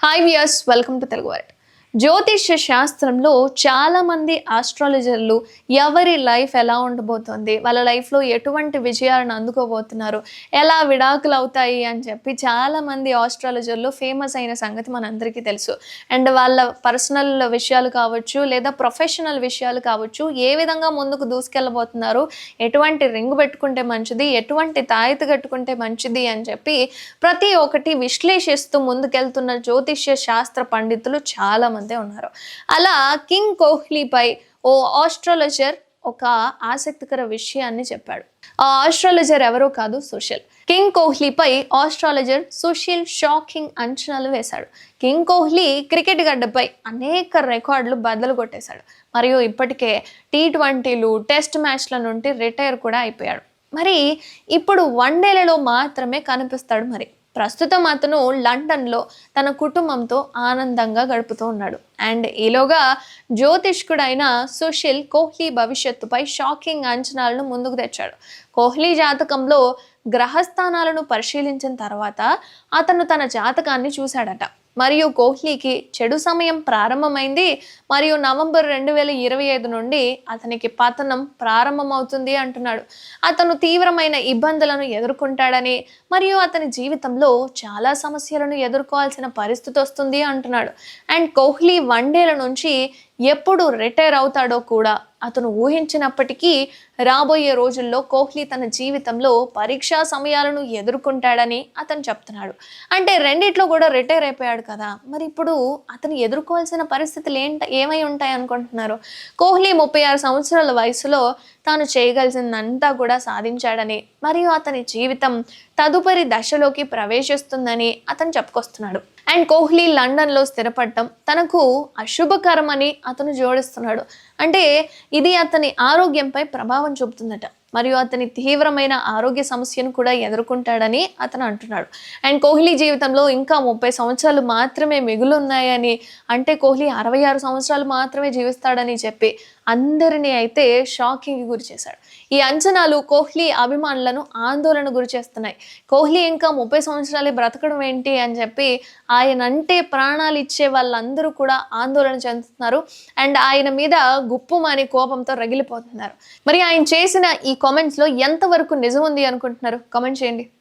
hi viewers welcome to Telugu వారి జ్యోతిష్య శాస్త్రంలో చాలామంది ఆస్ట్రాలజర్లు ఎవరి లైఫ్ ఎలా ఉండబోతోంది వాళ్ళ లైఫ్లో ఎటువంటి విజయాలను అందుకోబోతున్నారు ఎలా విడాకులు అవుతాయి అని చెప్పి చాలామంది ఆస్ట్రాలజర్లు ఫేమస్ అయిన సంగతి మనందరికీ తెలుసు. అండ్ వాళ్ళ పర్సనల్ విషయాలు కావచ్చు లేదా ప్రొఫెషనల్ విషయాలు కావచ్చు ఏ విధంగా ముందుకు దూసుకెళ్ళబోతున్నారు ఎటువంటి రింగ్ పెట్టుకుంటే మంచిది ఎటువంటి తాయిత కట్టుకుంటే మంచిది అని చెప్పి ప్రతి ఒక్కటి విశ్లేషిస్తూ ముందుకెళ్తున్న జ్యోతిష్య శాస్త్ర పండితులు చాలా మంది ఉన్నారు. అలా కింగ్ కోహ్లీపై ఓ ఆస్ట్రాలజర్ ఒక ఆసక్తికర విషయాన్ని చెప్పాడు. ఆ ఆస్ట్రాలజర్ ఎవరో కాదు సుశీల్. కింగ్ కోహ్లీపై ఆస్ట్రాలజర్ సుశీల్ షాకింగ్ అంచనాలు వేశాడు. కింగ్ కోహ్లీ క్రికెట్ గడ్డపై అనేక రికార్డులు బద్దలు కొట్టేశాడు. మరియు ఇప్పటికే టీ ట్వంటీలు టెస్ట్ మ్యాచ్ల నుండి రిటైర్ కూడా అయిపోయాడు. మరి ఇప్పుడు వన్డేలలో మాత్రమే కనిపిస్తాడు మరి. ప్రస్తుతం అతను లండన్లో తన కుటుంబంతో ఆనందంగా గడుపుతూ ఉన్నాడు. అండ్ ఈలోగా జ్యోతిష్కుడైన సుశీల్ కోహ్లీ భవిష్యత్తుపై షాకింగ్ అంచనాలను ముందుకు తెచ్చాడు. కోహ్లీ జాతకంలో గ్రహస్థానాలను పరిశీలించిన తర్వాత అతను తన జాతకాన్ని చూశాడట. మరియు కోహ్లీకి చెడు సమయం ప్రారంభమైంది. మరియు నవంబర్ రెండు వేల ఇరవై ఐదు నుండి అతనికి పతనం ప్రారంభమవుతుంది అంటున్నాడు. అతను తీవ్రమైన ఇబ్బందులను ఎదుర్కొంటాడని మరియు అతని జీవితంలో చాలా సమస్యలను ఎదుర్కోవాల్సిన పరిస్థితి వస్తుంది అంటున్నాడు. అండ్ కోహ్లీ వన్డేల నుంచి ఎప్పుడు రిటైర్ అవుతాడో కూడా అతను ఊహించినప్పటికీ రాబోయే రోజుల్లో కోహ్లీ తన జీవితంలో పరీక్షా సమయాలను ఎదుర్కొంటాడని అతను చెప్తున్నాడు. అంటే రెండిట్లో కూడా రిటైర్ అయిపోయాడు కదా. మరి ఇప్పుడు అతను ఎదుర్కోవాల్సిన పరిస్థితులు ఏంట ఏమై ఉంటాయి అనుకుంటున్నారు కోహ్లీ ముప్పై ఆరు సంవత్సరాల వయసులో తాను చేయగలిసిందంతా కూడా సాధించాడని మరియు అతని జీవితం తదుపరి దశలోకి ప్రవేశిస్తుందని అతను చెప్పుకొస్తున్నాడు. అండ్ కోహ్లీ లండన్లో స్థిరపడటం తనకు అశుభకరమని అతను జోడిస్తున్నాడు. అంటే ఇది అతని ఆరోగ్యంపై ప్రభావం చూపుతుందట మరియు అతని తీవ్రమైన ఆరోగ్య సమస్యను కూడా ఎదుర్కొంటాడని అతను అంటున్నాడు. అండ్ కోహ్లీ జీవితంలో ఇంకా ముప్పై సంవత్సరాలు మాత్రమే మిగులున్నాయని అంటే కోహ్లీ అరవై ఆరు సంవత్సరాలు మాత్రమే జీవిస్తాడని చెప్పి అందరినీ అయితే షాకింగ్ గురి చేశాడు. ఈ అంచనాలు కోహ్లీ అభిమానులను ఆందోళన గురి చేస్తున్నాయి. కోహ్లీ ఇంకా ముప్పై సంవత్సరాలే బ్రతకడం ఏంటి అని చెప్పి ఆయన అంటే ప్రాణాలు ఇచ్చే వాళ్ళందరూ కూడా ఆందోళన చెందుతున్నారు. అండ్ ఆయన మీద గుప్పుమని కోపంతో రగిలిపోతున్నారు. మరి ఆయన చేసిన ఈ కామెంట్స్లో ఎంతవరకు నిజం ఉంది అనుకుంటున్నారు? కామెంట్ చేయండి.